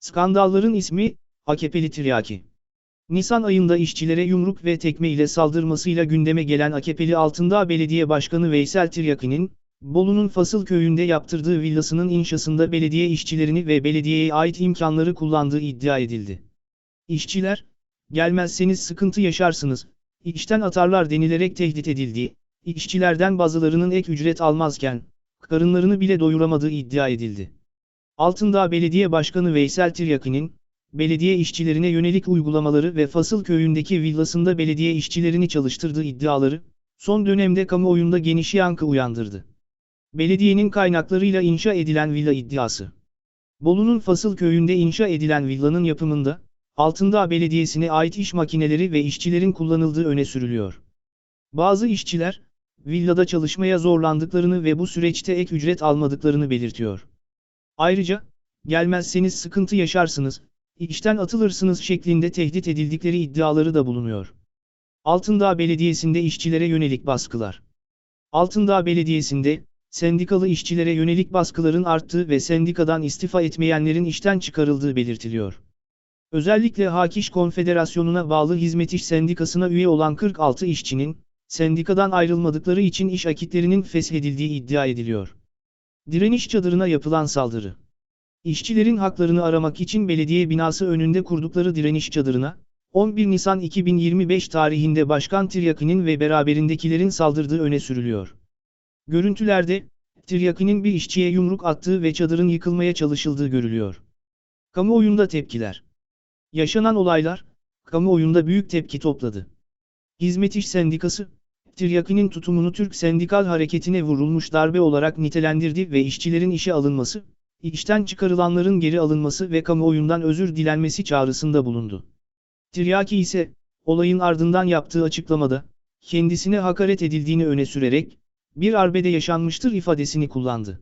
Skandalların ismi, AKP'li Tiryaki. Nisan ayında işçilere yumruk ve tekme ile saldırmasıyla gündeme gelen AKP'li Altındağ Belediye Başkanı Veysel Tiryaki'nin, Bolu'nun Fasıl köyünde yaptırdığı villasının inşasında belediye işçilerini ve belediyeye ait imkanları kullandığı iddia edildi. İşçiler, gelmezseniz sıkıntı yaşarsınız, işten atarlar denilerek tehdit edildiği, işçilerden bazılarının ek ücret almazken, karınlarını bile doyuramadığı iddia edildi. Altındağ Belediye Başkanı Veysel Tiryaki'nin, belediye işçilerine yönelik uygulamaları ve Fasıl köyündeki villasında belediye işçilerini çalıştırdığı iddiaları, son dönemde kamuoyunda geniş yankı uyandırdı. Belediyenin kaynaklarıyla inşa edilen villa iddiası. Bolu'nun Fasıl köyünde inşa edilen villanın yapımında, Altındağ Belediyesi'ne ait iş makineleri ve işçilerin kullanıldığı öne sürülüyor. Bazı işçiler, villada çalışmaya zorlandıklarını ve bu süreçte ek ücret almadıklarını belirtiyor. Ayrıca, gelmezseniz sıkıntı yaşarsınız, işten atılırsınız şeklinde tehdit edildikleri iddiaları da bulunuyor. Altındağ Belediyesi'nde işçilere yönelik baskılar. Altındağ Belediyesi'nde, sendikalı işçilere yönelik baskıların arttığı ve sendikadan istifa etmeyenlerin işten çıkarıldığı belirtiliyor. Özellikle Hak İş Konfederasyonu'na bağlı Hizmet İş Sendikası'na üye olan 46 işçinin, sendikadan ayrılmadıkları için iş akitlerinin feshedildiği iddia ediliyor. Direniş çadırına yapılan saldırı. İşçilerin haklarını aramak için belediye binası önünde kurdukları direniş çadırına, 11 Nisan 2025 tarihinde Başkan Tiryaki'nin ve beraberindekilerin saldırdığı öne sürülüyor. Görüntülerde, Tiryaki'nin bir işçiye yumruk attığı ve çadırın yıkılmaya çalışıldığı görülüyor. Kamuoyunda tepkiler. Yaşanan olaylar, kamuoyunda büyük tepki topladı. Hizmet İş Sendikası, Tiryaki'nin tutumunu Türk sendikal hareketine vurulmuş darbe olarak nitelendirdi ve işçilerin işe alınması, işten çıkarılanların geri alınması ve kamuoyundan özür dilenmesi çağrısında bulundu. Tiryaki ise, olayın ardından yaptığı açıklamada, kendisine hakaret edildiğini öne sürerek, bir arbede yaşanmıştır ifadesini kullandı.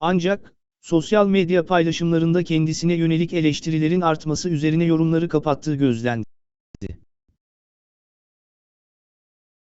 Ancak, sosyal medya paylaşımlarında kendisine yönelik eleştirilerin artması üzerine yorumları kapattığı gözlendi.